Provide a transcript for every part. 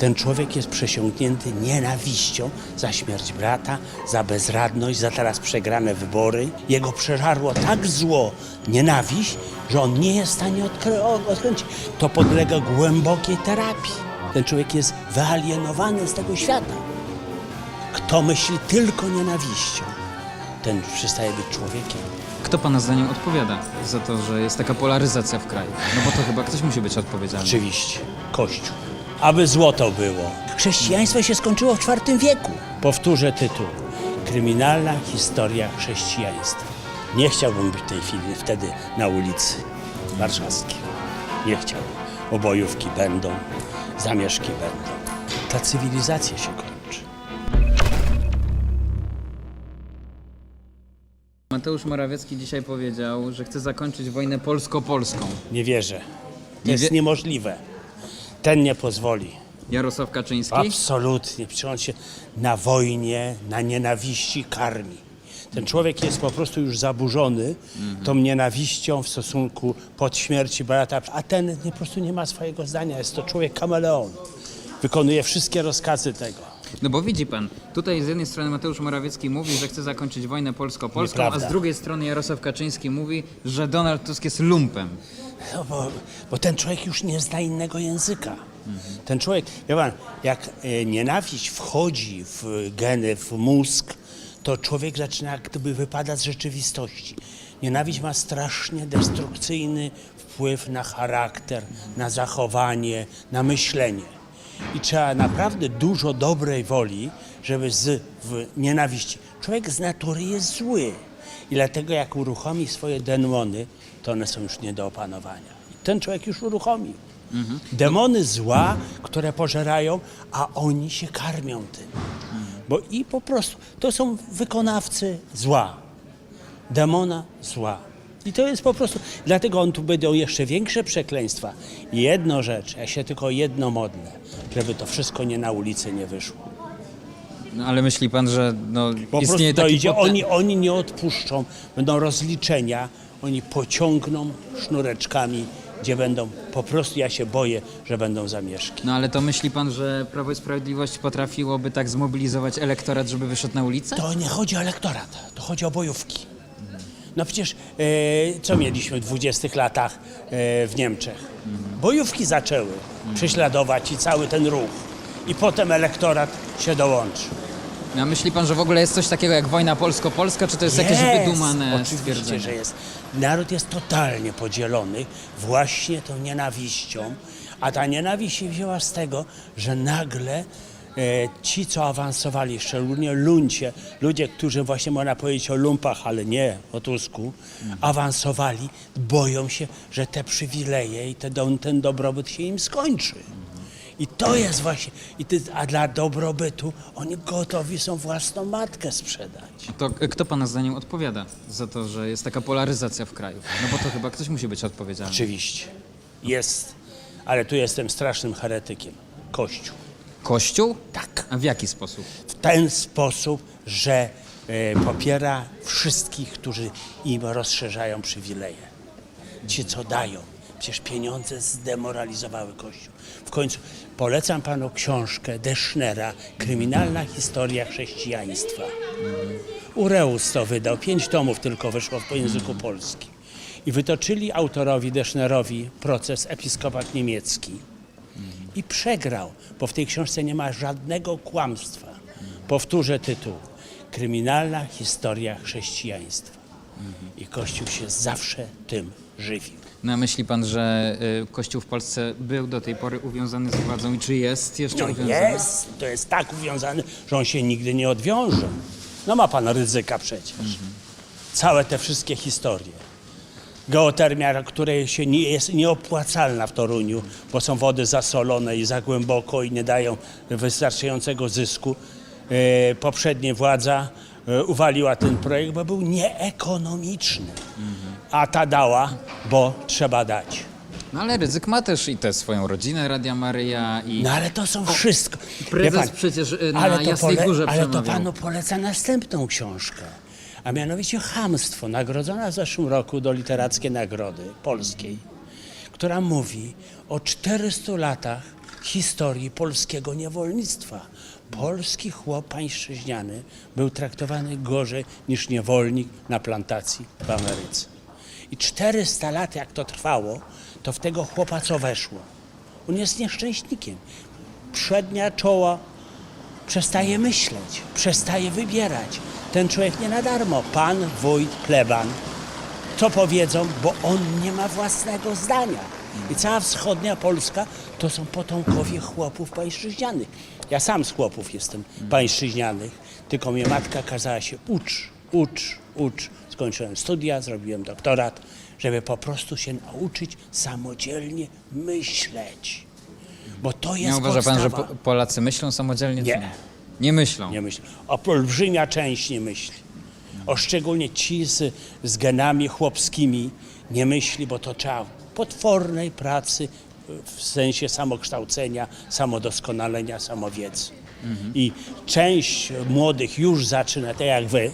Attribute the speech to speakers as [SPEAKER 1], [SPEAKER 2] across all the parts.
[SPEAKER 1] Ten człowiek jest przesiąknięty nienawiścią za śmierć brata, za bezradność, za teraz przegrane wybory. Jego przeżarło tak zło, nienawiść, że on nie jest w stanie odkręcić. To podlega głębokiej terapii. Ten człowiek jest wyalienowany z tego świata. Kto myśli tylko nienawiścią, ten przestaje być człowiekiem.
[SPEAKER 2] Kto pana zdaniem odpowiada za to, że jest taka polaryzacja w kraju? No bo to chyba ktoś musi być odpowiedzialny.
[SPEAKER 1] Oczywiście, Kościół. Aby złoto było. Chrześcijaństwo się skończyło w IV wieku. Powtórzę tytuł. Kryminalna historia chrześcijaństwa. Nie chciałbym być w tej chwili wtedy na ulicy Warszawskiej. Nie chciałbym. Bo bojówki będą, zamieszki będą. Ta cywilizacja się kończy.
[SPEAKER 2] Mateusz Morawiecki dzisiaj powiedział, że chce zakończyć wojnę polsko-polską.
[SPEAKER 1] Nie wierzę. To
[SPEAKER 2] Nie
[SPEAKER 1] jest
[SPEAKER 2] wie-
[SPEAKER 1] niemożliwe. Ten nie pozwoli.
[SPEAKER 2] Jarosław Kaczyński?
[SPEAKER 1] Absolutnie. Przecież on się na wojnie, na nienawiści karmi. Ten człowiek jest po prostu już zaburzony tą nienawiścią w stosunku pod śmierci brata, a ten nie, po prostu nie ma swojego zdania. Jest to człowiek kameleon. Wykonuje wszystkie rozkazy tego.
[SPEAKER 2] No bo widzi pan, tutaj z jednej strony Mateusz Morawiecki mówi, że chce zakończyć wojnę polsko-polską, a
[SPEAKER 1] Nieprawda.
[SPEAKER 2] z drugiej strony Jarosław Kaczyński mówi, że Donald Tusk jest lumpem.
[SPEAKER 1] No bo, bo ten człowiek już nie zna innego języka. Ten człowiek, wie pan, jak e, nienawiść wchodzi w geny, w mózg, to człowiek zaczyna jak gdyby wypadać z rzeczywistości. Nienawiść ma strasznie destrukcyjny wpływ na charakter, na zachowanie, na myślenie. I trzeba naprawdę dużo dobrej woli, żeby z nienawiści. Człowiek z natury jest zły. I dlatego jak uruchomi swoje demony, to one są już nie do opanowania. I ten człowiek już uruchomił. Demony zła, które pożerają, a oni się karmią tym. Bo i po prostu to są wykonawcy zła. Demona zła. I to jest po prostu, dlatego on tu będą jeszcze większe przekleństwa. Jedno rzecz, ja się tylko jedno modlę, żeby to wszystko nie na ulicy nie wyszło.
[SPEAKER 2] No ale myśli pan, że no,
[SPEAKER 1] Po
[SPEAKER 2] istnieje
[SPEAKER 1] prostu
[SPEAKER 2] taki
[SPEAKER 1] dojdzie, oni, oni nie odpuszczą, będą rozliczenia, oni pociągną sznureczkami, gdzie będą, po prostu ja się boję, że będą zamieszki.
[SPEAKER 2] No ale to myśli pan, że Prawo i Sprawiedliwość potrafiłoby tak zmobilizować elektorat, żeby wyszedł na ulicę?
[SPEAKER 1] To nie chodzi o elektorat, to chodzi o bojówki. No przecież e, co mieliśmy w 20 latach e, w Niemczech? Bojówki zaczęły prześladować i cały ten ruch. I potem elektorat się dołączy.
[SPEAKER 2] No, a myśli pan, że w ogóle jest coś takiego jak wojna polsko-polska, czy to jest jakieś wydumane
[SPEAKER 1] Oczywiście,
[SPEAKER 2] stwierdzenie?
[SPEAKER 1] że jest. Naród jest totalnie podzielony właśnie tą nienawiścią, a ta nienawiść się wzięła z tego, że nagle ci, co awansowali, szczególnie luncie, ludzie, którzy właśnie można powiedzieć o lumpach, ale nie o Tusku, awansowali, boją się, że te przywileje i te, do- ten dobrobyt się im skończy. I to jest właśnie, i ty, a dla dobrobytu oni gotowi są własną matkę sprzedać.
[SPEAKER 2] To kto pana zdaniem odpowiada za to, że jest taka polaryzacja w kraju? No bo to chyba ktoś musi być odpowiedzialny.
[SPEAKER 1] Oczywiście. Jest. Ale tu jestem strasznym heretykiem. Kościół.
[SPEAKER 2] Kościół?
[SPEAKER 1] Tak.
[SPEAKER 2] A w jaki sposób?
[SPEAKER 1] W ten sposób, że e, popiera wszystkich, którzy im rozszerzają przywileje. Ci, co dają. Przecież pieniądze zdemoralizowały Kościół. W końcu polecam panu książkę Deschnera Kryminalna historia chrześcijaństwa. Ureus to wydał, pięć tomów tylko wyszło po języku polskim. I wytoczyli autorowi Deschnerowi proces episkopat niemiecki. I przegrał, bo w tej książce nie ma żadnego kłamstwa. Powtórzę tytuł. Kryminalna historia chrześcijaństwa. I Kościół się zawsze tym żywił.
[SPEAKER 2] No a myśli pan, że y, Kościół w Polsce był do tej pory uwiązany z władzą i czy jest jeszcze
[SPEAKER 1] No
[SPEAKER 2] uwiązany?
[SPEAKER 1] jest, to jest tak uwiązany, że on się nigdy nie odwiąże. No ma pan ryzyka przecież. Całe te wszystkie historie. Geotermia, której się nie, jest nieopłacalna w Toruniu, bo są wody zasolone i za głęboko i nie dają wystarczającego zysku. E, poprzednia władza e, uwaliła ten projekt, bo był nieekonomiczny. A ta dała, bo trzeba dać.
[SPEAKER 2] No ale ryzyk ma też i tę swoją rodzinę Radia Maryja i...
[SPEAKER 1] No ale to są wszystko. Wie
[SPEAKER 2] prezes przecież, y, na
[SPEAKER 1] ale to
[SPEAKER 2] Jasnej Górze
[SPEAKER 1] Ale to
[SPEAKER 2] przemawiał.
[SPEAKER 1] panu poleca następną książkę. A mianowicie Hamstwo, nagrodzona w zeszłym roku do Literackiej Nagrody Polskiej, która mówi o 400 latach historii polskiego niewolnictwa. Polski chłop pańszczyźniany był traktowany gorzej niż niewolnik na plantacji w Ameryce. I 400 lat jak to trwało, to w tego chłopa co weszło? On jest nieszczęśnikiem. Przednia czoła przestaje myśleć, przestaje wybierać. Ten człowiek nie na darmo. Pan, wójt, pleban. Co powiedzą, bo on nie ma własnego zdania. I cała wschodnia Polska to są potomkowie chłopów pańszczyźnianych. Ja sam z chłopów jestem pańszczyźnianych, tylko mnie matka kazała się ucz, ucz, ucz. Skończyłem studia, zrobiłem doktorat, żeby po prostu się nauczyć samodzielnie myśleć. Bo to jest
[SPEAKER 2] Nie uważa pan, że
[SPEAKER 1] podstawa.
[SPEAKER 2] po Polacy myślą samodzielnie?
[SPEAKER 1] Nie.
[SPEAKER 2] nie? Myślą.
[SPEAKER 1] Nie myśli. O olbrzymia część nie myśli. O szczególnie ci z, z genami chłopskimi nie myśli, bo to trzeba potwornej pracy w sensie samokształcenia, samodoskonalenia, samowiedzy. I część młodych już zaczyna, tak jak wy,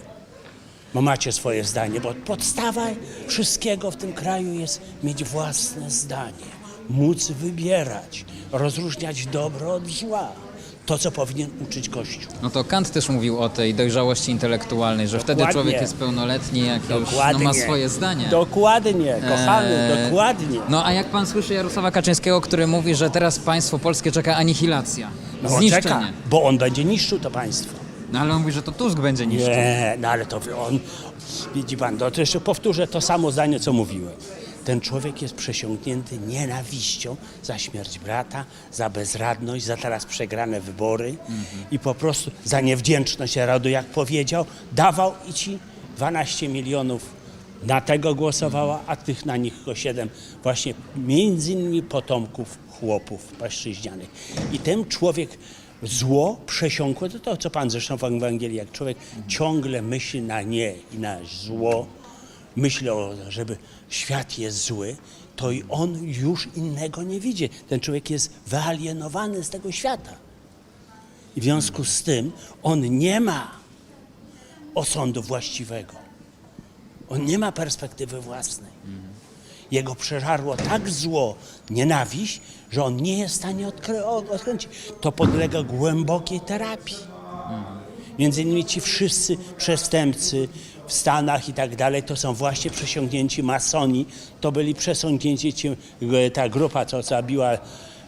[SPEAKER 1] bo macie swoje zdanie, bo podstawa wszystkiego w tym kraju jest mieć własne zdanie, móc wybierać, rozróżniać dobro od zła. To, co powinien uczyć Kościół.
[SPEAKER 2] No to Kant też mówił o tej dojrzałości intelektualnej, że wtedy
[SPEAKER 1] Dokładnie.
[SPEAKER 2] człowiek jest pełnoletni, jak już no,
[SPEAKER 1] Dokładnie.
[SPEAKER 2] ma swoje zdanie.
[SPEAKER 1] Dokładnie, kochany,
[SPEAKER 2] Eee,
[SPEAKER 1] dokładnie.
[SPEAKER 2] No a jak pan słyszy Jarosława Kaczyńskiego, który mówi, że teraz państwo polskie czeka anihilacja,
[SPEAKER 1] No
[SPEAKER 2] zniszczenie.
[SPEAKER 1] czeka, bo on będzie niszczył to państwo.
[SPEAKER 2] No ale on mówi, że to Tusk będzie niszczył.
[SPEAKER 1] Nie, no ale to on, widzi pan, to jeszcze powtórzę to samo zdanie, co mówiłem. Ten człowiek jest przesiąknięty nienawiścią za śmierć brata, za bezradność, za teraz przegrane wybory i po prostu za niewdzięczność narodu, jak powiedział, dawał i ci 12 milionów na tego głosowała, a tych na nich tylko 7 właśnie między innymi potomków chłopów paszczyźnianych. I ten człowiek zło przesiąkłe, to to, co Pan zresztą w Ewangelii, jak człowiek ciągle myśli na nie i na zło, myśli, o, żeby świat jest zły, to i on już innego nie widzi. Ten człowiek jest wyalienowany z tego świata. I w związku z tym on nie ma osądu właściwego. On nie ma perspektywy własnej. Jego przeżarło tak zło, nienawiść, że on nie jest w stanie odkręcić. To podlega głębokiej terapii. Między innymi ci wszyscy przestępcy w Stanach i tak dalej, to są właśnie przesiągnięci masoni. To byli przesiągnięci, ci, e, ta grupa, co zabiła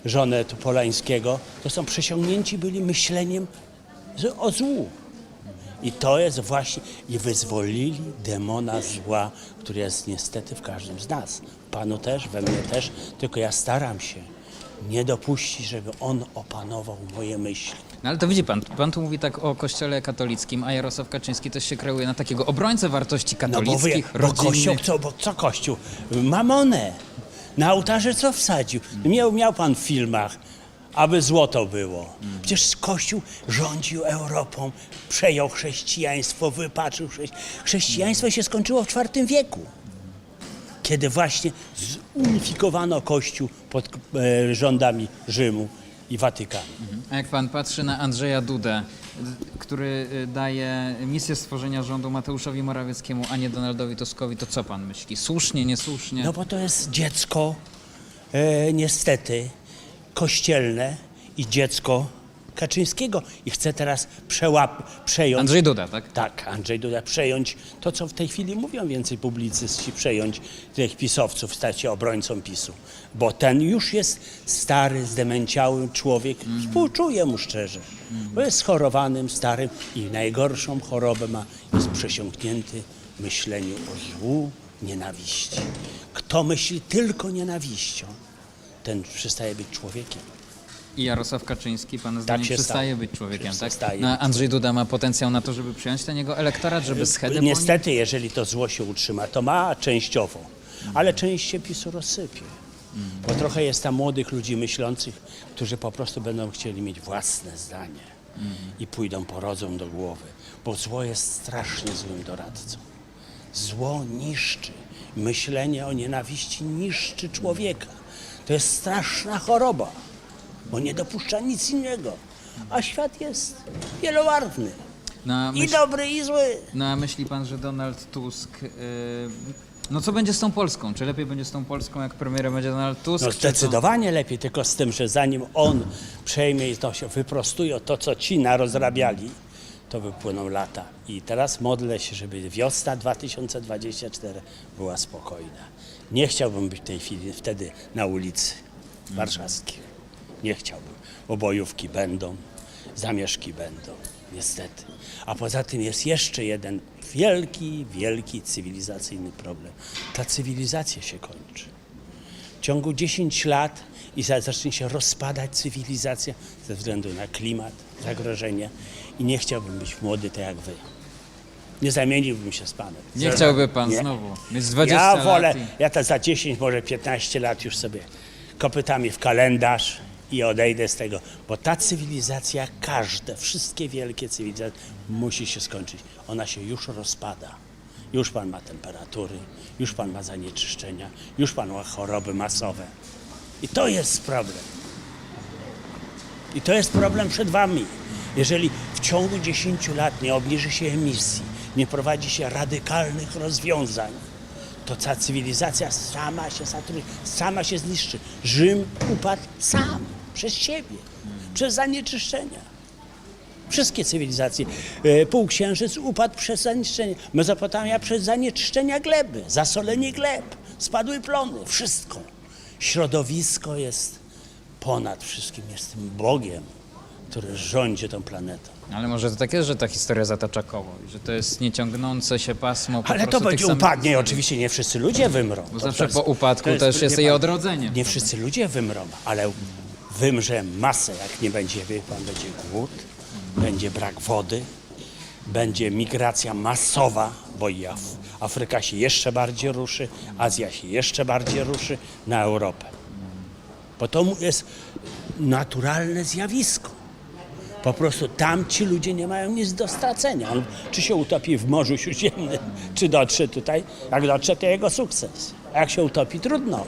[SPEAKER 1] żonę Polańskiego, to są przesiągnięci byli myśleniem o złu. I to jest właśnie, i wyzwolili demona zła, który jest niestety w każdym z nas. Panu też, we mnie też, tylko ja staram się nie dopuścić, żeby on opanował moje myśli.
[SPEAKER 2] No ale to widzi pan, pan tu mówi tak o kościele katolickim, a Jarosław Kaczyński też się kreuje na takiego obrońcę wartości
[SPEAKER 1] No bo,
[SPEAKER 2] katolickich,
[SPEAKER 1] bo kościół, co, bo co kościół? Mamonę. Na ołtarze co wsadził? Miał, miał pan w filmach, aby złoto było. Przecież kościół rządził Europą, przejął chrześcijaństwo, wypaczył chrześcijaństwo. Chrześcijaństwo się skończyło w IV wieku. Kiedy właśnie zunifikowano Kościół pod e, rządami Rzymu i Watykanu.
[SPEAKER 2] A jak pan patrzy na Andrzeja Dudę, który y, daje misję stworzenia rządu Mateuszowi Morawieckiemu, a nie Donaldowi Tuskowi, to co pan myśli? Słusznie, niesłusznie?
[SPEAKER 1] No bo to jest dziecko, e, niestety, kościelne i dziecko Kaczyńskiego. I chce teraz przełap, przejąć.
[SPEAKER 2] Andrzej Duda, tak?
[SPEAKER 1] Tak, Andrzej Duda przejąć to, co w tej chwili mówią więcej publicyści, przejąć tych pisowców, stać się obrońcą PiSu. Bo ten już jest stary, zdemęciały człowiek. Współczuję mu szczerze. Bo jest schorowanym, starym i najgorszą chorobę ma, jest przesiąknięty myśleniu o złu, nienawiści. Kto myśli tylko nienawiścią, ten przestaje być człowiekiem.
[SPEAKER 2] I Jarosław Kaczyński, pana zdaniem,
[SPEAKER 1] się
[SPEAKER 2] przestaje
[SPEAKER 1] stało.
[SPEAKER 2] być człowiekiem, tak?
[SPEAKER 1] Przestaje
[SPEAKER 2] No, a
[SPEAKER 1] być.
[SPEAKER 2] Andrzej Duda ma potencjał na to, żeby przyjąć ten jego elektorat, żeby schedę po nim?
[SPEAKER 1] Niestety, jeżeli to zło się utrzyma, to ma częściowo, ale część się PiSu rozsypie. Bo trochę jest tam młodych ludzi myślących, którzy po prostu będą chcieli mieć własne zdanie i pójdą, porodzą do głowy, bo zło jest strasznie złym doradcą. Zło niszczy. Myślenie o nienawiści niszczy człowieka. To jest straszna choroba, bo nie dopuszcza nic innego. A świat jest wielowarny.
[SPEAKER 2] No,
[SPEAKER 1] I
[SPEAKER 2] myśl-
[SPEAKER 1] dobry, i zły.
[SPEAKER 2] No a myśli pan, że Donald Tusk y, No co będzie z tą Polską? Czy lepiej będzie z tą Polską, jak premierem będzie Donald Tusk?
[SPEAKER 1] No
[SPEAKER 2] czy to-
[SPEAKER 1] zdecydowanie lepiej, tylko z tym, że zanim on przejmie i to się wyprostuje, to co ci narozrabiali, to wypłyną lata. I teraz modlę się, żeby wiosna 2024 była spokojna. Nie chciałbym być w tej chwili wtedy na ulicy warszawskiej. Nie chciałbym, bo bojówki będą, zamieszki będą, niestety. A poza tym jest jeszcze jeden wielki, wielki cywilizacyjny problem. Ta cywilizacja się kończy. W ciągu 10 lat i za- zacznie się rozpadać cywilizacja ze względu na klimat, zagrożenia i nie chciałbym być młody tak jak wy. Nie zamieniłbym się z panem.
[SPEAKER 2] Nie chciałby pan
[SPEAKER 1] Nie.
[SPEAKER 2] znowu mieć 20
[SPEAKER 1] Ja
[SPEAKER 2] lat
[SPEAKER 1] wolę,
[SPEAKER 2] i...
[SPEAKER 1] ja to za 10, może 15 lat już sobie kopytami w kalendarz i odejdę z tego, bo ta cywilizacja, każde, wszystkie wielkie cywilizacje musi się skończyć. Ona się już rozpada. Już pan ma temperatury, już pan ma zanieczyszczenia, już pan ma choroby masowe. I to jest problem. I to jest problem przed wami. Jeżeli w ciągu 10 lat nie obniży się emisji, nie prowadzi się radykalnych rozwiązań, to cała cywilizacja sama się sama się zniszczy. Rzym upadł sam, przez siebie, przez zanieczyszczenia. Wszystkie cywilizacje. E, Półksiężyc upadł przez zanieczyszczenie. Mezopotamia przez zanieczyszczenia gleby, zasolenie gleb, spadły plony, wszystko. Środowisko jest ponad wszystkim, jest tym Bogiem, który rządzi tą planetą.
[SPEAKER 2] Ale może to tak jest, że ta historia zatacza koło i że to jest nieciągnące się pasmo po
[SPEAKER 1] Ale to będzie
[SPEAKER 2] samych-
[SPEAKER 1] upadnie, oczywiście nie wszyscy ludzie wymrą.
[SPEAKER 2] Bo
[SPEAKER 1] To-
[SPEAKER 2] zawsze
[SPEAKER 1] to
[SPEAKER 2] po upadku
[SPEAKER 1] to
[SPEAKER 2] też jest jej odrodzenie.
[SPEAKER 1] Nie wszyscy ludzie wymrą, ale wymrze masę, jak nie będzie, wie pan, będzie głód, będzie brak wody, będzie migracja masowa, bo i Af- Afryka się jeszcze bardziej ruszy, Azja się jeszcze bardziej ruszy na Europę. Bo to jest naturalne zjawisko. Po prostu tam ci ludzie nie mają nic do stracenia. On, czy się utopi w Morzu Śródziemnym, czy dotrze tutaj. Jak dotrze, to jego sukces. A jak się utopi, trudno.